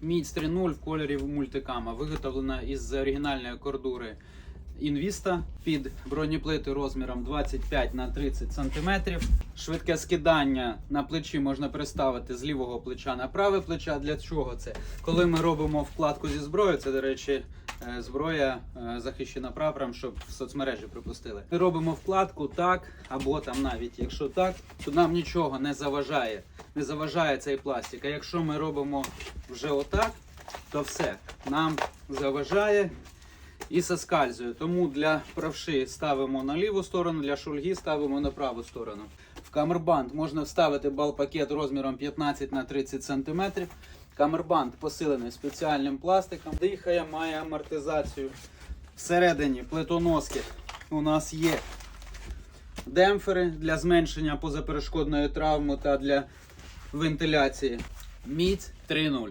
Міць 3.0 в кольорі мультикама, виготовлена із оригінальної кордури Інвіста під бронеплити розміром 25 на 30 см. Швидке скидання на плечі можна переставити з лівого плеча на праве плече. Для чого це? Коли ми робимо вкладку зі зброєю, це, до речі, е, зброя е, захищена прапором, щоб в соцмережі припустили. Ми робимо вкладку так, або там навіть якщо так, то нам нічого не заважає. Не заважає цей пластик. А якщо ми робимо вже отак, то все нам заважає і соскальзує. Тому для правши ставимо на ліву сторону, для шульги ставимо на праву сторону. В камербанд можна вставити бал-пакет розміром 15 на 30 см. Камербанд посилений спеціальним пластиком. Дихає, має амортизацію. Всередині плитоноски у нас є демпфери для зменшення позаперешкодної травми та для вентиляції. Міць 3.0.